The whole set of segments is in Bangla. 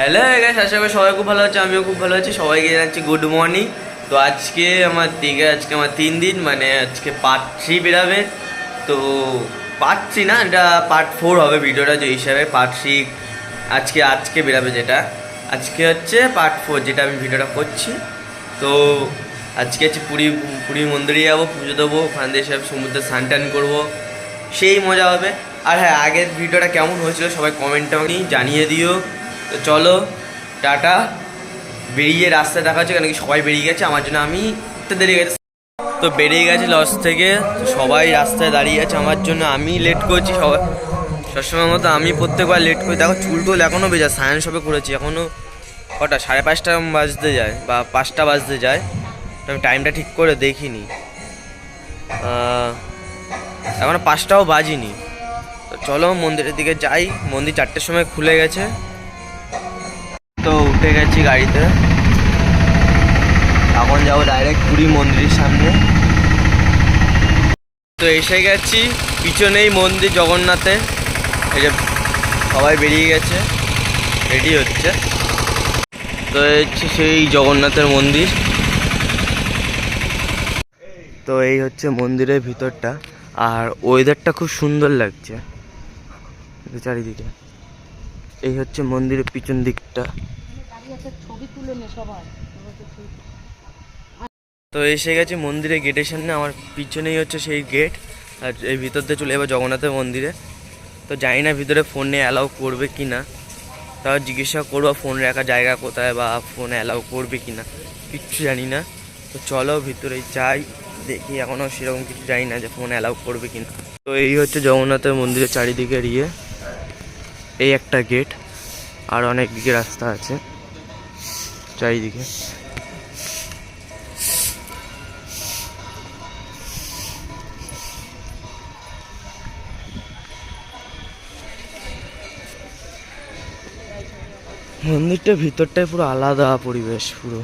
হ্যালো গাইস আশা করি সবাই খুব ভালো আছে, আমিও খুব ভালো আছি। সবাইকে জানাচ্ছি গুড মর্নিং তো আজকে আমার দিকে, আজকে আমার তিন দিন মানে আজকে পার্ট থ্রি বেরাবে। তো পার্ট থ্রি না, এটা পার্ট ফোর হবে ভিডিওটা, যে হিসাবে পার্ট থ্রি আজকে আজকে বেরাবে যেটা। আজকে হচ্ছে পার্ট ফোর যেটা আমি ভিডিওটা করছি। তো আজকে হচ্ছে পুরী পুরী মন্দিরে যাব, পুজো দেবো, ওখান দিয়ে সব সমুদ্রে স্নান টান করব। সেই মজা হবে। আর হ্যাঁ আগের ভিডিওটা কেমন হয়েছিল সবাই কমেন্টে আমাকে জানিয়ে দিও। তো চলো টাটা। বেরিয়ে রাস্তায় দেখা হচ্ছে কেন কি সবাই বেরিয়ে গেছে আমার জন্য আমি একটু দেরি গেছে। তো বেরিয়ে গেছে লস থেকে তো সবাই রাস্তায় দাঁড়িয়ে আছে আমার জন্য আমি লেট করছি সবাই সবসময় মতো আমি প্রত্যেকবার লেট করি। দেখো চুল টুল এখনও বেজা সায়েন্স হবে করেছি এখনও কটা সাড়ে পাঁচটা বাজতে যায় বা পাঁচটা বাজতে যায়। তো আমি টাইমটা ঠিক করে দেখিনি। আহ, এখনও পাঁচটাও বাজিনি। তো চলো মন্দিরের দিকে যাই মন্দির চারটের সময় খুলে গেছে। তো উঠে গেছি গাড়িতে। এখন যাব ডাইরেক্ট পুরী মন্দিরের সামনে। তো এসে গেছি পিছনেই মন্দির জগন্নাথে এই যে সবাই বেরিয়ে গেছে রেডি হচ্ছে। তো হচ্ছে সেই জগন্নাথের মন্দির। তো এই হচ্ছে মন্দিরের ভিতরটা। আর ওয়েদারটা খুব সুন্দর লাগছে। চারিদিকে। এই হচ্ছে মন্দিরের পিছন দিকটা। তো এসে গেছে মন্দিরের গেটের সামনে, আমার পিছনেই হচ্ছে সেই গেট আর এই ভিতর দিয়ে চলে যাব জগন্নাথের মন্দিরে। তো জানি না ভিতরে ফোনে অ্যালাউ করবে কি না তাও জিজ্ঞাসা করব ফোন রাখার জায়গা কোথায় বা ফোনে অ্যালাউ করবে কি না কিচ্ছু জানি না। তো চলো ভিতরে যাই, দেখি এখনও সেরকম কিছু জানি না যে ফোন অ্যালাউ করবে কি না তো এই হচ্ছে জগন্নাথের মন্দিরের চারিদিকের ইয়ে। এই একটা গেট আর অনেক দিকে রাস্তা আছে। চারিদিকে। মন্দিরটার ভিতরটাই পুরো আলাদা পরিবেশ, পুরো।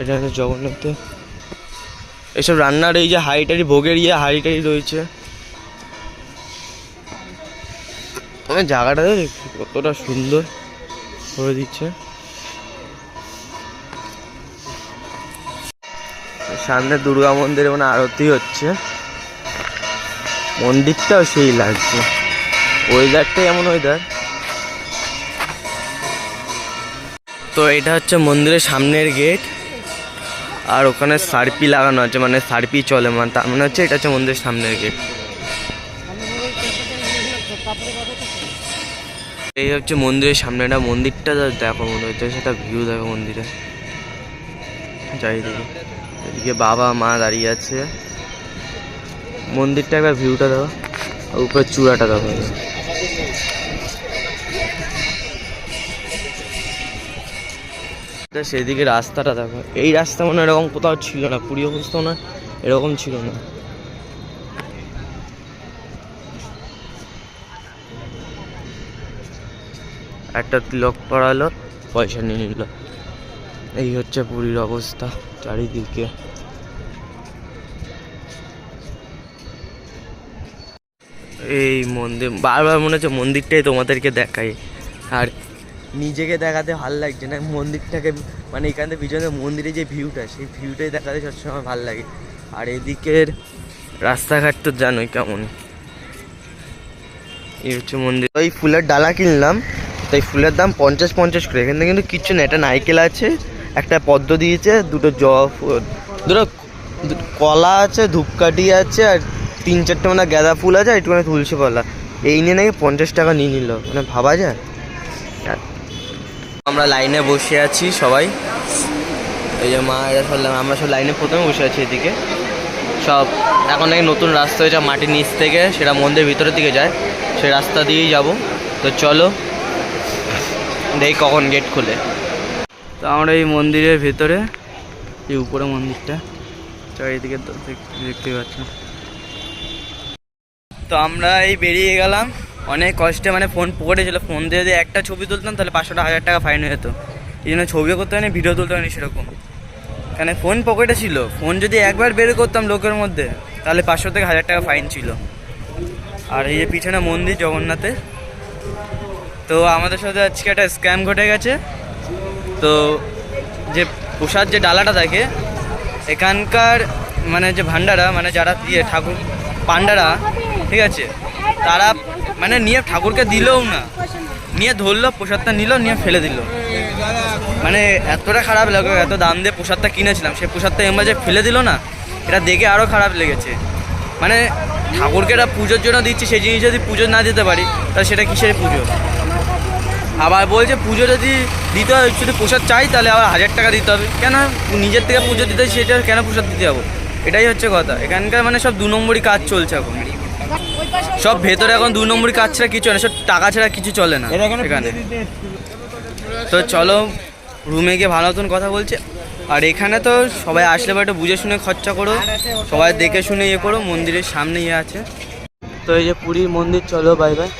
এটা হচ্ছে জগন্নাথ। এসব রান্নার এই যে হাড়িটারি, ভোগের ইয়ে হাড়িটারি রয়েছে। মানে জায়গাটা কতটা সুন্দর করে দিচ্ছে। সামনে দুর্গা মন্দিরে মানে আরতি হচ্ছে। মন্দিরটাও সেই লাগছে। ওয়েদারটাই এমন ওয়েদার তো এটা হচ্ছে মন্দিরের সামনের গেট আর ওখানে সার্পি লাগানো আছে মানে সার্পি চলে মানে তার মানে হচ্ছে এটা হচ্ছে মন্দিরের সামনের গেট এই হচ্ছে মন্দিরের সামনে সামনেটা মন্দিরটা দেখো মনে হচ্ছে, সেটা ভিউ দেখো মন্দিরে। চারিদিকে এদিকে বাবা, মা দাঁড়িয়ে আছে। মন্দিরটা একবার ভিউটা দেখো আর উপরে চূড়াটা দেখো। সেদিকে রাস্তাটা দেখো। এই রাস্তা মনে এরকম কোথাও ছিল না, পুরী অবস্থা না এরকম ছিল না। একটা তিলক পড়ালো, পয়সা নিয়ে নিল। এই হচ্ছে পুরীর অবস্থা চারিদিকে। এই মন্দির, বারবার মনে হচ্ছে মন্দিরটাই তোমাদেরকে দেখাই। আর নিজেকে দেখাতে ভালো লাগছে না, মন্দিরটাকে মানে এখান থেকে পিছনে মন্দিরের যে ভিউটা, সেই ভিউটাই দেখাতে সবসময় ভালো লাগে। আর এদিকের রাস্তাঘাট তো জানোই কেমন। এই হচ্ছে মন্দির। ওই ফুলের ডালা কিনলাম। তাই ফুলের দাম পঞ্চাশ পঞ্চাশ করে। এখানে কিন্তু কিচ্ছু না, একটা নাইকেল আছে, একটা পদ্ম দিয়েছে, দুটো জ, দুটো কলা আছে, ধূপকাঠি আছে, আর তিন চারটে মানে গাঁদা ফুল আছে, আর একটুখানি তুলসী কলা এই নিয়ে নাকি পঞ্চাশ টাকা নিয়ে নিল। মানে ভাবা যায়? আমরা লাইনে বসে আছি সবাই। এই যে মা, এরা সব, আমরা সব লাইনে প্রথমে বসে আছি এদিকে। সব, এখন নাকি নতুন রাস্তা হয়েছে মাটির নিচ থেকে, সেটা মন্দিরের ভিতরের দিকে যায়। সেই রাস্তা দিয়েই যাব। তো চলো দেখি কখন গেট খুলে। তো আমরা এই মন্দিরের ভেতরে, এই উপরে মন্দিরটা, চারিদিকে দেখতে পাচ্ছ তো আমরা এই বেরিয়ে গেলাম। অনেক কষ্টে মানে ফোন পকেটে ছিল, ফোন দিয়ে যদি একটা ছবি তুলতাম, তাহলে পাঁচশো হাজার টাকা ফাইন হয়ে যেত। এই জন্য ছবিও করতে হয়নি ভিডিও তুলতে হয়নি সেরকম। এখানে ফোন পকেটে ছিল। ফোন যদি একবার বের করতাম লোকের মধ্যে, তাহলে পাঁচশো থেকে হাজার টাকা ফাইন ছিল। আর এই যে পিছনে মন্দির জগন্নাথের তো আমাদের সাথে আজকে একটা স্ক্যাম ঘটে গেছে। তো যে প্রসাদ যে ডালাটা থাকে, এখানকার মানে যে ভান্ডারা মানে যারা দিয়ে ঠাকুর পান্ডারা ঠিক আছে, তারা মানে নিয়ে ঠাকুরকে দিলও না। নিয়ে ধরলো, প্রসাদটা নিল, নিয়ে ফেলে দিল। মানে এতটা খারাপ লাগল, এত দাম দিয়ে প্রসাদটা কিনেছিলাম, সেই প্রসাদটা এমন যে ফেলে দিল না, এটা দেখে আরও খারাপ লেগেছে। মানে ঠাকুরকে এটা পুজোর জন্য দিচ্ছি, সেই জিনিস যদি পুজো না দিতে পারি, তাহলে সেটা কিসের পুজো? আবার বলছে পুজো যদি দিতে হয় যদি প্রসাদ চাই তাহলে আবার হাজার টাকা দিতে হবে। কেন? নিজের থেকে পুজো দিতে সেটা কেন প্রসাদ দিতে যাব? এটাই হচ্ছে কথা। এখানকার মানে সব দু নম্বরই কাজ চলছে এখন। সব ভেতরে এখন দু নম্বরই কাজ ছাড়া কিছু না সব টাকা ছাড়া কিছু চলে না এখানে তো চলো রুমে গিয়ে ভালো মতন কথা বলছে। আর এখানে তো সবাই আসলে বা একটু বুঝে শুনে খরচা করো। সবাই দেখে শুনে ইয়ে করো মন্দিরের সামনে ইয়ে আছে। তো এই যে পুরীর মন্দির চলো বাই বাই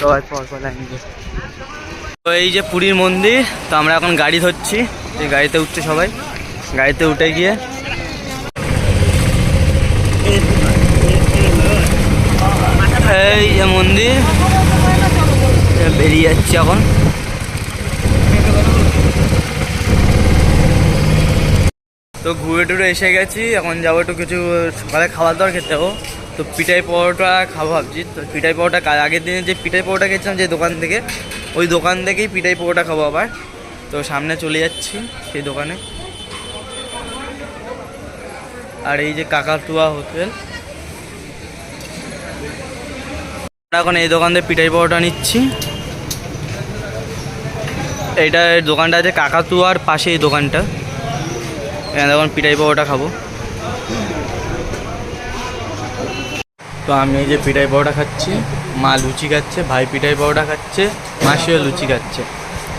সবাই পর পর লাইন তো এই যে পুরীর মন্দির, তো আমরা এখন গাড়ি ধরছি। এই গাড়িতে উঠছে সবাই। গাড়িতে উঠে গিয়ে এই যে মন্দির বেরিয়ে যাচ্ছি এখন। তো ঘুরে টুরে এসে গেছি, এখন যাব একটু কিছু সকালে খাবার দাবার খেতে যাব। তো পিঠাই পরোটা খাব ভাবছি। তো পিঠাই পরোটা আগের দিনে যে পিঠাই পরোটা খেয়েছিলাম যে দোকান থেকে, ওই দোকান থেকেই পিঠাই পরোটা খাব আবার। তো সামনে চলে যাচ্ছি সেই দোকানে। আর এই যে কাকাতুয়া হোটেল। এখন এই দোকান থেকে পিঠাই পরোটা নিচ্ছি। এইটা দোকানটা আছে কাকাতুয়ার পাশে এই দোকানটা। এখন পিঠাই পরোটা খাব। তো আমি এই যে পিঠাই পরোটা খাচ্ছি মা লুচি খাচ্ছে ভাই পিঠাই পরোটা খাচ্ছে মাসিও লুচি খাচ্ছে।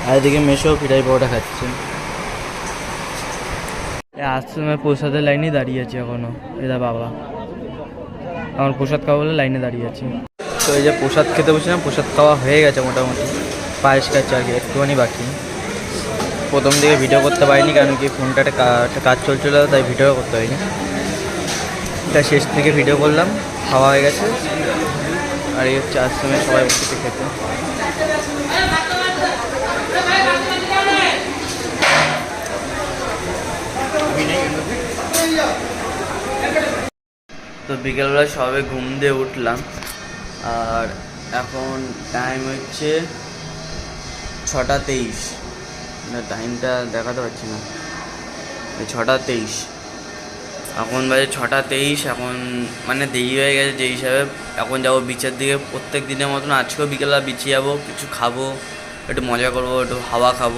আর এদিকে মেশোও পিঠাই পরোটা খাচ্ছে। এই আশ্রমে প্রসাদের লাইনে দাঁড়িয়ে আছি এখনও এদা বাবা। আমার প্রসাদ খাওয়া বলে লাইনে দাঁড়িয়ে আছি। তো এই যে প্রসাদ খেতে বসেছিলাম প্রসাদ খাওয়া হয়ে গেছে মোটামুটি। পায়েস খাচ্ছে আর কি একটুখানি বাকি। প্রথম দিকে ভিডিও করতে পারিনি কারণ কি ফোনটা একটা কাজ চলছিল তাই ভিডিও করতে হয়নি তাই শেষ থেকে ভিডিও করলাম। খাওয়া হয়ে গেছে। আর এই হচ্ছে আশ্রমে সবাই বসেছে খেতে। তো বিকেলবেলা সবে ঘুম দিয়ে উঠলাম। আর এখন টাইম হচ্ছে ছটা তেইশ। না টাইমটা দেখাতে পারছি না। ছটা তেইশ। এখন বাজে ছটা তেইশ এখন মানে দেরি হয়ে গেছে যে হিসাবে। এখন যাব বিচের দিকে প্রত্যেক দিনের মতন। আজকেও বিকেলবেলা বিচে যাব কিছু খাব একটু মজা করব একটু হাওয়া খাব।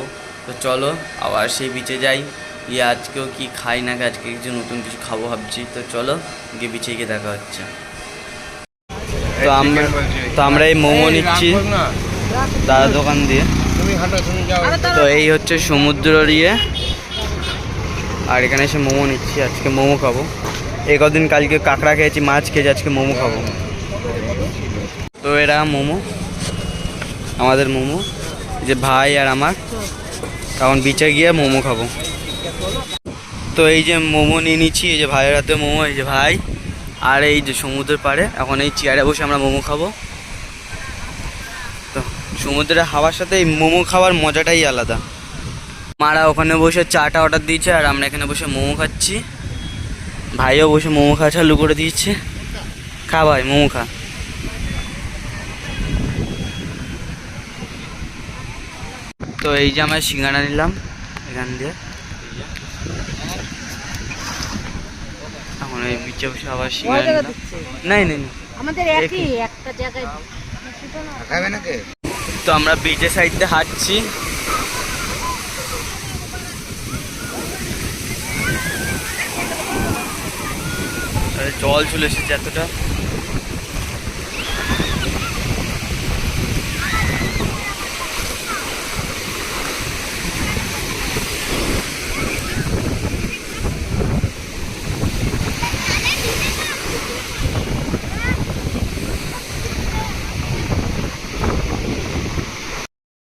তো চলো আবার সেই বিচে যাই। গিয়ে আজকেও কি খাই না আজকে কিছু নতুন কিছু খাব ভাবছি। তো চলো গিয়ে বিচে গিয়ে দেখা হচ্ছে। তো আমরা তো আমরা এই মোমো নিচ্ছি দাদা দোকান দিয়ে। তো এই হচ্ছে সমুদ্র ইয়ে আর এখানে এসে মোমো নিচ্ছি, আজকে মোমো খাব। এই কদিন কালকে কাঁকড়া খেয়েছি, মাছ খেয়েছি, আজকে মোমো খাব। তো এরা মোমো, আমাদের মোমো যে ভাই আর আমার। এখন বিচে গিয়ে মোমো খাব। তো এই যে মোমো নিয়ে নিচ্ছি, এই যে ভাইয়ের হাতে মোমো, এই যে ভাই। আর এই যে সমুদ্রের পাড়ে, এখন এই চেয়ারে বসে আমরা মোমো খাব। তো সমুদ্রের হাওয়ার সাথে এই মোমো খাওয়ার মজাটাই আলাদা। মারা ওখানে বসে চাটা অর্ডার দিয়েছে আর আমরা এখানে বসে মোমো খাচ্ছি। ভাইও বসে মোমো খাওয়া চালু করে দিয়েছে। খা ভাই মোমো খা। তো এই যে আমরা সিঙ্গারা নিলাম এখান দিয়ে। এখন এই বিচে বসে আবার কয় সিঙ্গারা নিলাম। নাই নাই নাই। আমাদের একই একটা জায়গায় তো আমরা বিচের সাইডে হাঁটছি। জল চলে এসেছে এতটা।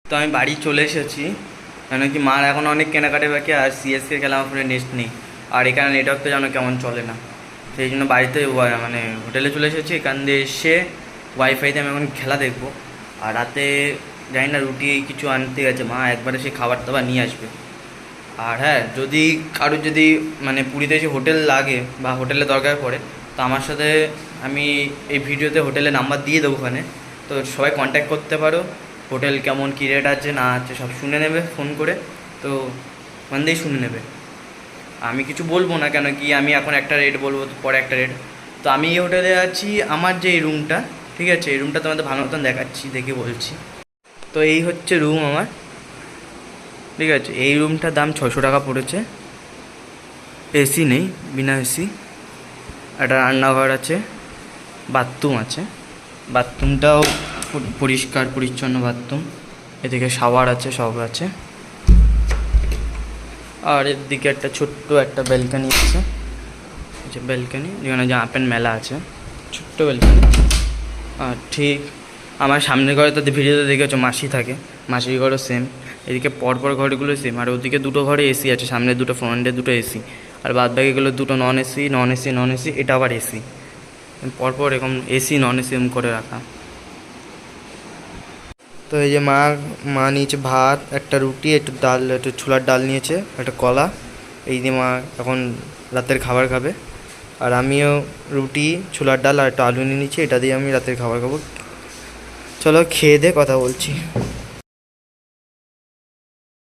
তো আমি বাড়ি চলে এসেছি। কেন কি মার এখন অনেক কেনাকাটা বাকি আর সিএসকে খেলা আমার ফোনে নেট নেই। আর এখানে নেটওয়ার্ক তো যেন কেমন চলে না। সেই জন্য বাড়িতে মানে হোটেলে চলে এসেছি। এখান দিয়ে এসে ওয়াইফাইতে আমি এখন খেলা দেখব। আর রাতে জানি না, রুটি কিছু আনতে গেছে। মা একবারে সে খাবার দাবার নিয়ে আসবে। আর হ্যাঁ যদি কারোর যদি মানে পুরীতে এসে হোটেল লাগে বা হোটেলে দরকার পড়ে, তো আমার সাথে আমি এই ভিডিওতে হোটেলে নাম্বার দিয়ে দেবো ওখানে। তো সবাই কন্ট্যাক্ট করতে পারো। হোটেল কেমন, কী রেট আছে, না আছে, সব শুনে নেবে ফোন করে। তো ওখান শুনে নেবে। আমি কিছু বলব না কেন কি আমি এখন একটা রেট বলব, পরে একটা রেট তো আমি এই হোটেলে আছি, আমার যে এই রুমটা ঠিক আছে? এই রুমটা তোমাদের ভালো মতন দেখাচ্ছি, দেখে বলছি। তো এই হচ্ছে রুম আমার, ঠিক আছে? এই রুমটার দাম ছশো টাকা পড়েছে। এসি নেই, বিনা এসি একটা রান্নাঘর আছে বাথরুম আছে। বাথরুমটাও পরিষ্কার, পরিচ্ছন্ন বাথরুম এদিকে শাওয়ার আছে, সব আছে। আর এর দিকে একটা ছোট্ট একটা ব্যালকানি আছে। যে ব্যালকানি যেখানে জামা প্যান্ট মেলা আছে। ছোট্ট ব্যালকানি আর ঠিক আমার সামনের ঘরে তো ভিডিওতে দেখেছ, মাসি থাকে। মাসির ঘরও সেম এদিকে পরপর ঘরগুলো সেম আর ওদিকে দুটো ঘরে এসি আছে, সামনে দুটো ফ্রন্টে দুটো এসি আর বাদ বাকিগুলো দুটো non AC non AC non AC এটা আবার এসি পরপর এরকম এসি নন এসি এরকম করে রাখা। তো এই যে মা মা নিয়েছে ভাত, একটা রুটি, একটু ডাল, একটু ছোলার ডাল নিয়েছে, একটা কলা। এই দিয়ে মা এখন রাতের খাবার খাবে। আর আমিও রুটি, ছোলার ডাল আর একটা আলু নিয়ে নিচ্ছি, এটা দিয়ে আমি রাতের খাবার খাব। চলো খেয়ে দিয়ে কথা বলছি।